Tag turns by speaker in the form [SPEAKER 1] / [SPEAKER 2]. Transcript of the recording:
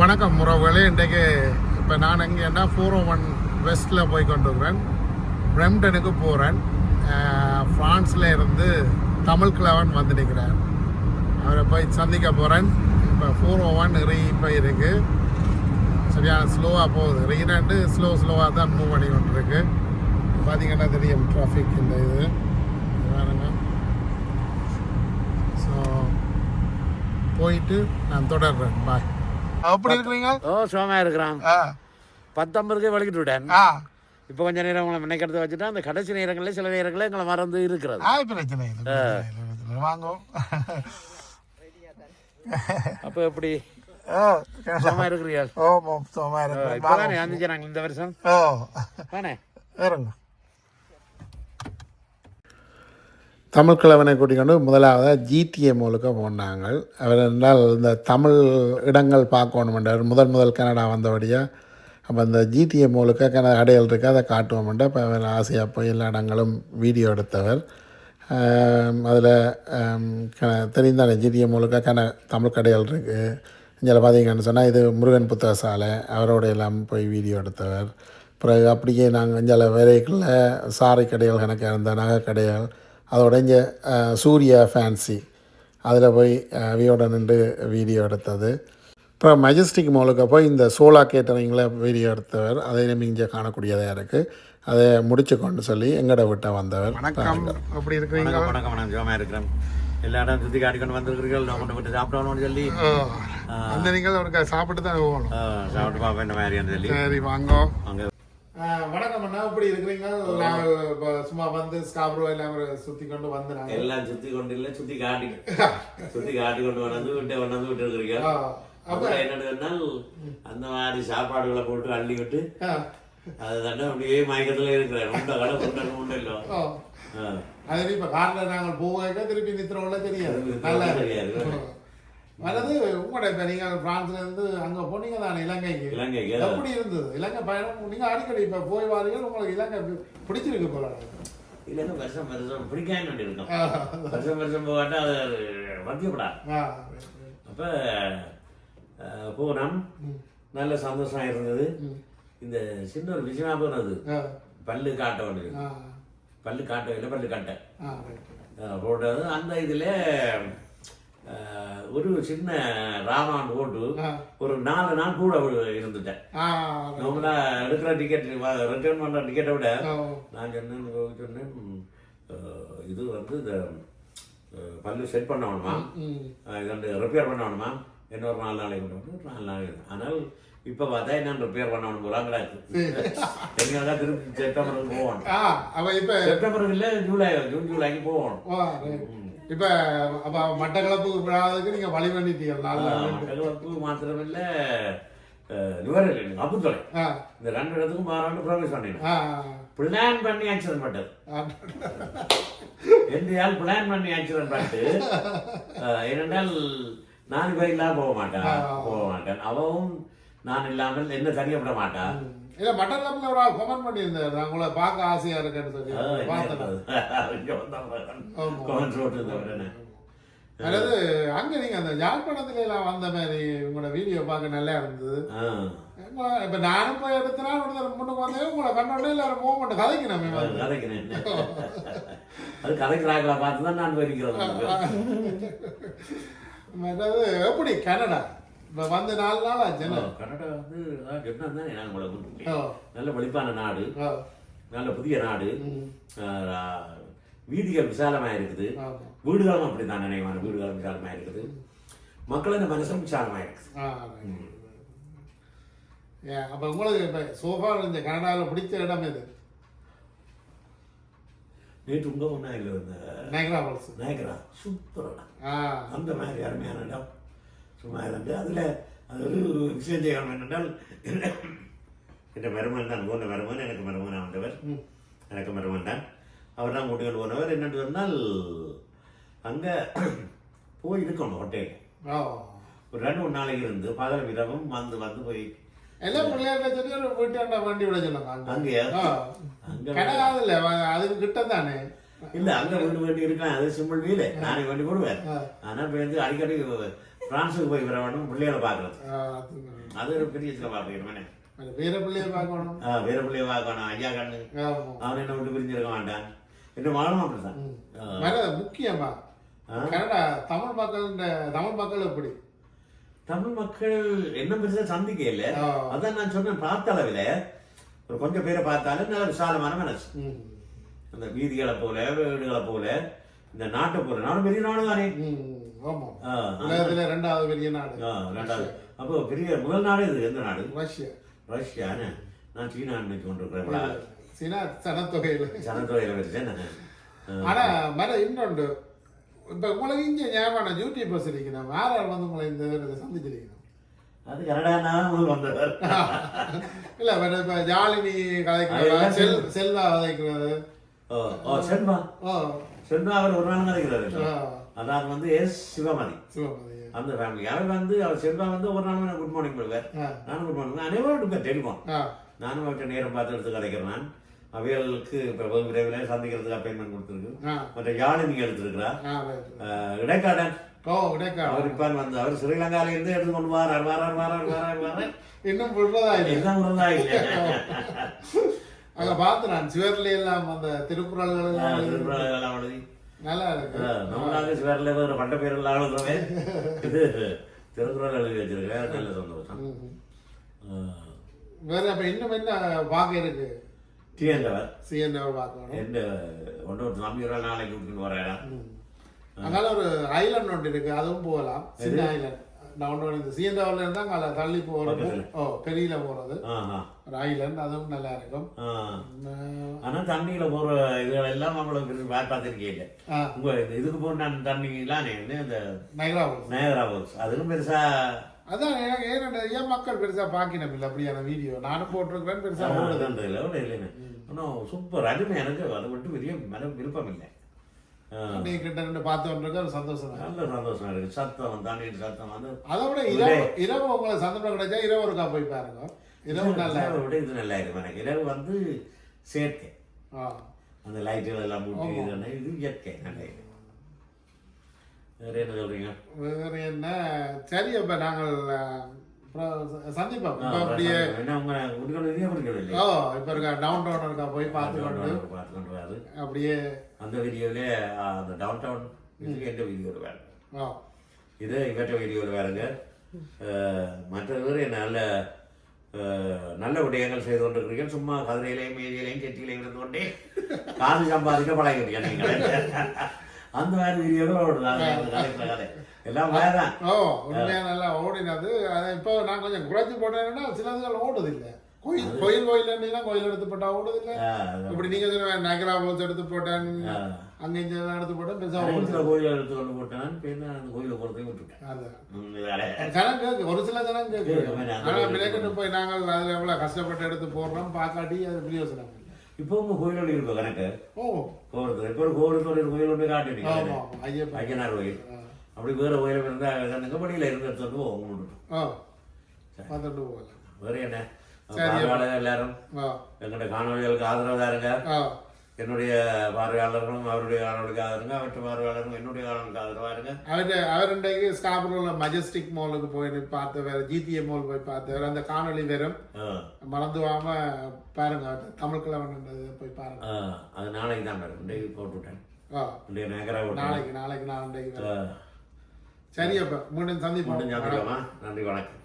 [SPEAKER 1] வணக்கம் உறவுகளே. இன்றைக்கு இப்போ நான் எங்கேன்னா ஃபோர் ஓ ஒன் வெஸ்ட்டில் போய் கொண்டிருக்கிறேன். பிரம்டனுக்கு போகிறேன் ஃப்ரான்ஸில் இருந்து தமிழ் கிழவன் வந்து நிற்கிறார் அவரை போய் சந்திக்க போகிறேன் இப்போ ஃபோர் ஓ oh ஒன் ரீ இப்போ இருக்குது சரியா ஸ்லோவாக போகுது. ரீனாண்டு ஸ்லோ ஸ்லோவாக தான் மூவ் பண்ணி கொண்டிருக்கு. பார்த்தீங்கன்னா தெரியும் ட்ராஃபிக் இந்த இது. வேணுங்க ஸோ போயிட்டு நான் தொடர்றேன். பாய் எப்படி இருக்கிறீங்க?
[SPEAKER 2] ஓ சுகமா இருக்கிறான். பத்தொன்பதுக்கு வலிக்கிட்டு விட்டேன். இப்போ கொஞ்ச நேரம் உங்களை நினைக்கிறத வச்சுட்டு அந்த கடைசி நேரங்களில் சில நேரங்களில் எங்களை மறந்து இருக்கிறது.
[SPEAKER 1] ஆ பிரச்சனை இல்லை பிரச்சனை இல்லை, பிரச்சனை இல்லை. வாங்கோ.
[SPEAKER 2] அப்போ எப்படி?
[SPEAKER 1] ஓ
[SPEAKER 2] சுகமா இருக்கிறீர்கள்.
[SPEAKER 1] ஓ சும்மா இருக்கிறேன்.
[SPEAKER 2] இந்த வருஷம்?
[SPEAKER 1] ஓ.
[SPEAKER 2] தானே
[SPEAKER 1] இறங்க. தமிழ் கிழவனை கூட்டிக்கொண்டு முதலாவது ஜிடிஏ மூலுக்க போனாங்க அவர் என்றால் இந்த தமிழ் இடங்கள் பார்க்கணுமென்றார் முதல் முதல் கனடா வந்தபடியாக அப்போ இந்த ஜிடிஏ மூலுக்க கனடா அடையல் இருக்குது அதை காட்டுவோம்ன்ற இப்போ அவர் ஆசையாக போய் எல்லா இடங்களும் வீடியோ எடுத்தவர். அதில் தெரிந்தானே ஜிடிஏ மூலுக்க கன தமிழ் கடைகள் இருக்குது இங்கே பார்த்தீங்கன்னு சொன்னால் இது முருகன் புத்தக சாலை. அவரோட எல்லாம் போய் வீடியோ எடுத்தவர். பிறகு அப்படியே நாங்கள் இங்கே விரைகளில் சாரை கடைகள் கணக்காக இருந்த நகை கடைகள் அதோட இங்கே சூர்யா ஃபேன்சி அதில் போய் அஹ், அவியோட நின்று வீடியோ எடுத்தது. அப்புறம் மெஜஸ்டிக் மாலுக்கு போய் இந்த சோலா கேட்டரிங்கில் வீடியோ எடுத்தவர். அதை இங்கே காணக்கூடியதாக இருக்குது அதை முடிச்சு கொண்டு சொல்லி எங்கட விட்ட வந்தவர். வணக்கம். எப்படி இருக்கிறீங்க?
[SPEAKER 2] வணக்கம் வணக்கம். சுகமா இருக்கிறேன். எல்லா இடம் சுற்றி காட்டிக்கொண்டு வந்திருக்கிறீர்கள். நான் கொண்டு விட்டு சாப்பிடணும்னு சொல்லி.
[SPEAKER 1] அந்த நீங்கள் அவருக்கு சாப்பிட்டு தான் போகணும்
[SPEAKER 2] சாப்பிட்டு பார்ப்பேன் இந்த மாதிரின்னு சொல்லி.
[SPEAKER 1] சரி வாங்கோ.
[SPEAKER 2] அங்கே
[SPEAKER 1] வணக்கம் அண்ணா. எப்படி இருக்கிறீங்க? சும்மா வந்து ஸ்காப்ரோ எல்லாம் சுற்றி கொண்டு வந்து நாங்கள்
[SPEAKER 2] எல்லாம் சுற்றி கொண்டு இல்லை சுற்றி காட்டி சுற்றி காட்டி கொண்டு வந்து விட்டு கொண்டாந்து விட்டு இருக்கிறீங்க. அப்புறம் என்னதுனால் அந்த மாதிரி சாப்பாடுகளை போட்டு அள்ளி விட்டு
[SPEAKER 1] ஆ,
[SPEAKER 2] அது தானே அப்படியே மயக்கத்துல இருக்கிறேன். உண்ட கடை உண்டை உண்டு இல்லை.
[SPEAKER 1] அது இப்ப கார்ல நாங்கள் போக திருப்பி நித்திரவுல தெரியாது. நல்லா
[SPEAKER 2] தெரியாது.
[SPEAKER 1] வரது உங்களோட இப்ப நீங்க பிரான்ஸ்ல இருந்து அங்க போனீங்க தானே இலங்கைக்கு.
[SPEAKER 2] இலங்கைக்கு
[SPEAKER 1] எப்படி இருந்தது? இலங்கை பயணம் நீங்க அடிக்கடி இப்ப போய் வாரீங்க உங்களுக்கு இலங்கை பிடிச்சிருக்கு போல.
[SPEAKER 2] இல்லைன்னா வருஷம் வருஷம் பிடிக்காம இருக்கும் வருஷம் வருஷம் போகாட்டா அது மத்தியப்படா
[SPEAKER 1] ஆ,
[SPEAKER 2] அப்ப போனோம். நல்ல சந்தோஷம் இருந்தது. இந்த சின்ன ஒரு போனது.
[SPEAKER 1] ஆ,
[SPEAKER 2] பல்லு காட்ட
[SPEAKER 1] ஆ,
[SPEAKER 2] பல்லு காட்ட இல்லை பல்லு காட்ட. போட்டது. அந்த இதுல ஒரு சின்ன ராமான் போட்டு
[SPEAKER 1] ஆ,
[SPEAKER 2] ஒரு நாலு நாள் கூட இருந்துட்டேன். நம்மளா எடுக்கிற டிக்கெட் ரிட்டர்ன் பண்ற டிக்கெட்டை விட நான் சொன்னேன் சொன்னேன் இது வந்து இந்த பல்லு செட் பண்ண வேணுமா
[SPEAKER 1] ம்,
[SPEAKER 2] அஹ், இது ரிப்பேர் பண்ண வேணுமா இன்னொரு நாலு நாளைக்கு கொண்டு நாலு நாளைக்கு ஆனால் இப்போ பார்த்தா என்ன ரிப்பேர் பண்ண வேணும் போல கிடக்கு எங்கன்னா திருப்பி செப்டம்பருக்கு போவோம்
[SPEAKER 1] ஆ, அப்ப இப்ப
[SPEAKER 2] செப்டம்பருக்கு இல்லை ஜூலை ஜூன் ஜூலைக்கு போவோம்.
[SPEAKER 1] இப்ப அப்ப மட்டக்களப்பு விடாததுக்கு நீங்க வழி பண்ணிட்டீங்க நல்லா
[SPEAKER 2] கருவப்பு மாத்திரமில்லை நுவரல் அப்புத்துறை இந்த ரெண்டு இடத்துக்கும் மாறாண்டு ப்ராமிஸ் பண்ணினேன்
[SPEAKER 1] ஆ,
[SPEAKER 2] பிளான் பண்ணி ஆக்சிடென்ட். எந்த ஆள் பிளான் பண்ணி ஆக்சிடென்ட் அஹ், ஏனென்றால் நான் இவ இல்லாம போக மாட்டேன். போக மாட்டேன். அவவும் நான் இல்லாமல் என்ன தனிய விட மாட்டான்
[SPEAKER 1] இல்ல மட்டன் கப்ல ஒரு ஆள் கமெண்ட் பண்ணியிருந்தாரு நான் உங்களை பார்க்க ஆசையா இருக்கேன்னு சொல்லி பார்த்தேன் அதாவது அங்க நீங்க அந்த யாழ்ப்பாணத்துல எல்லாம் வந்த மாதிரி உங்களோட வீடியோ பார்க்க நல்லா இருந்தது. இப்ப- நானும் போய் எடுத்தனா ஒருத்தர் முன்னுக்கு வந்தேன் உங்களை கண்டோடனே எல்லாரும் மாட்டேன் கதைக்கு நம்ம
[SPEAKER 2] கதைக்கிறேன் அது கதைக்கிறாங்களா பார்த்து தான் நான் போயிருக்கிறேன்
[SPEAKER 1] அதாவது எப்படி கனடா இப்ப வந்து நாலு நாள் ஆச்சு?
[SPEAKER 2] கன்னடா வந்து சொன்னா தானே? நான் உங்களை கூப்பிட்டு நல்ல வெளிப்பான நாடு. நல்ல புதிய நாடு. வீதிகள் விசாலமா இருக்குது. வீடுகளும் அப்படித்தான் நினைவான வீடுகளும் விசாலமா இருக்குது. மக்களின் மனசும் விசாலமா இருக்குது.
[SPEAKER 1] அப்ப உங்களுக்கு இப்ப சோஃபா இந்த கனடாவில் பிடிச்ச இடம் எது?
[SPEAKER 2] நேற்று உங்க ஒன்றா இல்லை இந்த
[SPEAKER 1] நைக்ரா ஃபால்ஸ்
[SPEAKER 2] நாயக்கரா சூப்பரா
[SPEAKER 1] ஆ.
[SPEAKER 2] அந்த மாதிரி அருமையான இடம். சும்மா இருந்து அதில் அது ஒரு விஷயம் செய்யணும் என்னென்றால் என் மருமன் தான் போன மருமன் எனக்கு மருமன் ஆண்டவர். எனக்கு மருமன் தான். அவர் தான் கூட்டிகிட்டு போனவர். என்னென்னு சொன்னால் அங்கே போய் இருக்கணும் ஹோட்டல் ஒரு ரெண்டு மூணு நாளைக்கு இருந்து பகல் இரவும் வந்து வந்து போய்
[SPEAKER 1] எல்லாம் பிள்ளையாட்ட சொல்லி ஒரு வீட்டாண்ட வண்டி விட சொன்னாங்க. அங்க.
[SPEAKER 2] அங்கேயா. அங்கே
[SPEAKER 1] வ- அதுக்கு கிட்ட தானே
[SPEAKER 2] இல்லை அங்கே வீடு வேண்டி இருக்கலாம். அது சிம்பிள் வீடு. நானே வேண்டி போடுவேன். ஆனால் இப்போ அடிக்கடி பிரான்ஸுக்கு போய் வர வேண்டும் பிள்ளைகளை பார்க்கறது.
[SPEAKER 1] ஆ, அது
[SPEAKER 2] ஒரு பெரிய சில பார்க்கணும்
[SPEAKER 1] அந்த வேற பிள்ளைய பார்க்கணும்
[SPEAKER 2] வேற பிள்ளைய பார்க்கணும் ஐயா கண்ணு. அவன் என்ன விட்டு பிரிஞ்சிருக்க மாட்டான். என்ன மகளும் அப்படிதான் ஆ.
[SPEAKER 1] முக்கியமா? கனடா தமிழ் மக்கள் தமிழ் மக்கள் எப்படி?
[SPEAKER 2] தமிழ் மக்கள் என்ன பெருசா சந்திக்கல.
[SPEAKER 1] ஆ.
[SPEAKER 2] அதான் நான் சொன்னேன் பார்த்த அளவில் ஒரு கொஞ்சம் பேரை பார்த்தாலும் நல்ல விசாலமான மனசு. அந்த வீதிகளை போல வீடுகளை போல. இந்த நாட்டை போல. நானும் பெரிய நாடு தானே.
[SPEAKER 1] ரெண்டாவது பெரிய நாடு.
[SPEAKER 2] ரெண்டாவது. அப்போ பெரிய முதல் நாடு இது எந்த நாடு?
[SPEAKER 1] ரஷ்யா.
[SPEAKER 2] ரஷ்யான்னு நான் சீனா நினைச்சு கொண்டிருக்கிறேன்.
[SPEAKER 1] சீனா சனத்தொகையில.
[SPEAKER 2] சனத்தொகையில் வச்சேன்
[SPEAKER 1] ஆனா மர இன்னொன்று. இப்ப உங்களுக்கு இங்க ஞாபகம் யூடியூபர்ஸ் இருக்கணும் வேற வந்து உங்களை இந்த சந்திச்சிருக்கணும்
[SPEAKER 2] அது கனடா வந்தவர்.
[SPEAKER 1] இல்ல இப்ப ஜாலினி கதைக்கிறதா செல்வா கதைக்கிறது
[SPEAKER 2] ஓ ஓ செல்வா?
[SPEAKER 1] ஓ.
[SPEAKER 2] செல்வா அவர் ஒரு நாள் கதைக்கிறாரு
[SPEAKER 1] ஆ,
[SPEAKER 2] அதாவது வந்து எஸ் சிவமதி அந்த ஃபேமிலி அவர் வந்து அவர் செல்வா வந்து ஒரு நாள் குட் மார்னிங்
[SPEAKER 1] ஆ,
[SPEAKER 2] நானும் குட் மார்னிங். அனைவரும் டெலிஃபோன்?
[SPEAKER 1] ஆ,
[SPEAKER 2] நானும் அவர்கிட்ட நேரம் பார்த்து எடுத்து கதைக்கிறேன். நான் அவைகளுக்கு இப்போ விரைவில் சந்திக்கிறதுக்கு அப்பாயின்மெண்ட் கொடுத்துருக்கு. மற்ற யாழினி எடுத்திருக்கிறா? இடைக்காடன்.
[SPEAKER 1] ஓ இடைக்கா
[SPEAKER 2] அவர் இப்போ வந்து அவர் ஸ்ரீலங்கால இருந்து எடுத்து கொண்டு வாரார் வாரார் வாரார் வாரார் வாரார்.
[SPEAKER 1] இன்னும் இல்லை
[SPEAKER 2] இல்லை
[SPEAKER 1] அங்க பார்த்து நான் சிவர்ல எல்லாம் அந்த திருக்குறள்கள் எல்லாம் எழுதி- நல்லா இருக்கு.
[SPEAKER 2] நம்மளாக சிவரில் ஒரு பண்ட பேர் எல்லாம் எழுதுறவே திருக்குறள் எழுதி வச்சிருக்கேன். நல்ல சந்தோஷம்.
[SPEAKER 1] வேற அப்ப இன்னும் என்ன பார்க்க இருக்கு?
[SPEAKER 2] டிஎன்டவர்
[SPEAKER 1] சிஎன்ஆர் பார்க்கணும்
[SPEAKER 2] எந்த ஒன்று ஒரு நம்பி ஒரு நாளைக்கு விட்டுட்டு வரேன்.
[SPEAKER 1] அங்கால ஒரு ஐலண்ட் ஒன்று இருக்கு அதுவும் போகலாம். சின்ன ஐலண்ட் நான் ஒன்று இந்த சிஎன்ஆர்ல இருந்தா அங்கே தள்ளி
[SPEAKER 2] பக்கத்துல.
[SPEAKER 1] ஓ பெரியல ஒரு ஐலண்ட் அதுவும் நல்லா இருக்கும்.
[SPEAKER 2] ஆ.
[SPEAKER 1] உம்,
[SPEAKER 2] ஆனா தண்ணியில போற இதுகள் எல்லாம் நம்மளுக்கு பார்த்துருக்கே இல்லை.
[SPEAKER 1] ஆ,
[SPEAKER 2] உங்க இது- இதுக்கு போன தண்ணிலாம் இந்த
[SPEAKER 1] நைரா falls.
[SPEAKER 2] நேரா போச்சு அதுவும் பெருசா
[SPEAKER 1] அதான் எனக்கு ஏன் ஏன் மக்கள் பெருசா பாக்கினம் இல்லை அப்படியான வீடியோ நானும் போட்டிருக்கிறேன் பெருசா ஓடுது.
[SPEAKER 2] இல்லை இல்லைன்னு ஆனால் சூப்பர் அருமை எனக்கு. அதை மட்டும் பெரிய மன விருப்பம் இல்லை.
[SPEAKER 1] நீ கிட்ட நின்று பார்த்து கொண்டிருக்க ஒரு சந்தோஷம்
[SPEAKER 2] நல்ல சந்தோஷம் இருக்கு. சத்தம் தண்ணீர் சத்தம் வந்து.
[SPEAKER 1] அதை விட இரவு இரவு உங்களுக்கு சந்தர்ப்பம் கிடைச்சா இரவு ஒருக்கா போய் பாருங்க. இரவு நல்லா
[SPEAKER 2] விட இது நல்லா இருக்கும். எனக்கு இரவு வந்து செயற்கை. அந்த லைட்டுகள் எல்லாம் இது இது இயற்கை. நல்ல இது வேற என்ன சொல்றீங்க?
[SPEAKER 1] வேற என்ன? சரி அப்ப நாங்கள் சந்திப்போம். இப்ப அப்படியே ஓ இப்ப இருக்க டவுன் டவுன் இருக்கா போய் பார்த்து கொண்டு.
[SPEAKER 2] பார்த்து கொண்டு வராது
[SPEAKER 1] அப்படியே
[SPEAKER 2] அந்த வீடியோவிலே அந்த டவுன் டவுன் எந்த வீடியோவில் வேறு
[SPEAKER 1] ஓ
[SPEAKER 2] இது இவற்ற வீடியோவில் வேறுங்க மற்றது நல்ல நல்ல விடயங்கள் செய்து கொண்டிருக்கிறீர்கள். சும்மா கதிரையிலையும் மேதியிலையும் செட்டிலையும் இருந்து கொண்டே காசு சம்பாதிக்க பழகிறீங்க நீங்கள். அந்த மாதிரி வீடியோவில் கதை கதை. எல்லாம் வேறதான்
[SPEAKER 1] ஓ உண்மையா நல்லா ஓடினது. அதை இப்போ நான் கொஞ்சம் குறைச்சி போட்டேன்னா சிலதுகள் ஓடுது இல்லை கோயில் கோயில் கோயில் இருந்தீங்கன்னா கோயில் எடுத்து போட்டா ஓடுது இல்லை இப்படி நீங்க நகரா போல்ஸ் எடுத்து போட்டேன். அங்க இங்க எடுத்து போட்டேன் பெருசா
[SPEAKER 2] சில கோயிலை எடுத்து கொண்டு போட்டான் பின்ன அந்த கோயிலை போகிறதையும் விட்டுட்டேன்.
[SPEAKER 1] ஜனம் கேக்கு ஒரு சில ஜனம்
[SPEAKER 2] அந்த
[SPEAKER 1] ஆனா பிள்ளைகிட்ட போய் நாங்கள் அதுல எவ்வளவு கஷ்டப்பட்டு எடுத்து போடுறோம் பாக்காட்டி அது பிரயோசனம் இல்லை
[SPEAKER 2] இப்போ உங்க கோயிலோடு இருக்கும் கணக்கு?
[SPEAKER 1] ஓ.
[SPEAKER 2] கோவிலுக்கு இப்போ ஒரு ஒரு கோயில் ஒன்று
[SPEAKER 1] ஐயப்பா
[SPEAKER 2] ஐயனார் கோயில். அப்படி வேற கோயில் இருந்தால் நெங்கப்படியில் இருந்து எடுத்துட்டு போவோம்
[SPEAKER 1] ஓ பார்த்துட்டு போகலாம்
[SPEAKER 2] வேற என்ன? பார்வையாளர் எல்லாரும். எங்களுடைய காணொலிகளுக்கு ஆதரவு தாருங்க என்னுடைய பார்வையாளர்களும் அவருடைய காணொலிக்கு ஆதரங்க அவற்றை பார்வையாளரும் என்னுடைய காணொலிக்கு ஆதரவா இருங்க.
[SPEAKER 1] அவரு அவர் இன்றைக்கு ஸ்காபரோல மஜஸ்டிக் மாலுக்கு போய் பார்த்தவர் ஜிடிஏ மால் போய் பார்த்தவர் அந்த காணொளி வெறும் மறந்துவாம பாருங்க. தமிழ் கிழவன்ன்றது போய் பாருங்க.
[SPEAKER 2] அது நாளைக்கு தான் மேடம் இன்றைக்கு போட்டு விட்டேன்
[SPEAKER 1] ஓ
[SPEAKER 2] இன்றைய நேக்கரா விட்டேன்
[SPEAKER 1] நாளைக்கு நாளைக்கு நாளைக்கு
[SPEAKER 2] ஆ,
[SPEAKER 1] சரி அப்ப மீண்டும் சந்திப்போம்.
[SPEAKER 2] நன்றி வணக்கம்.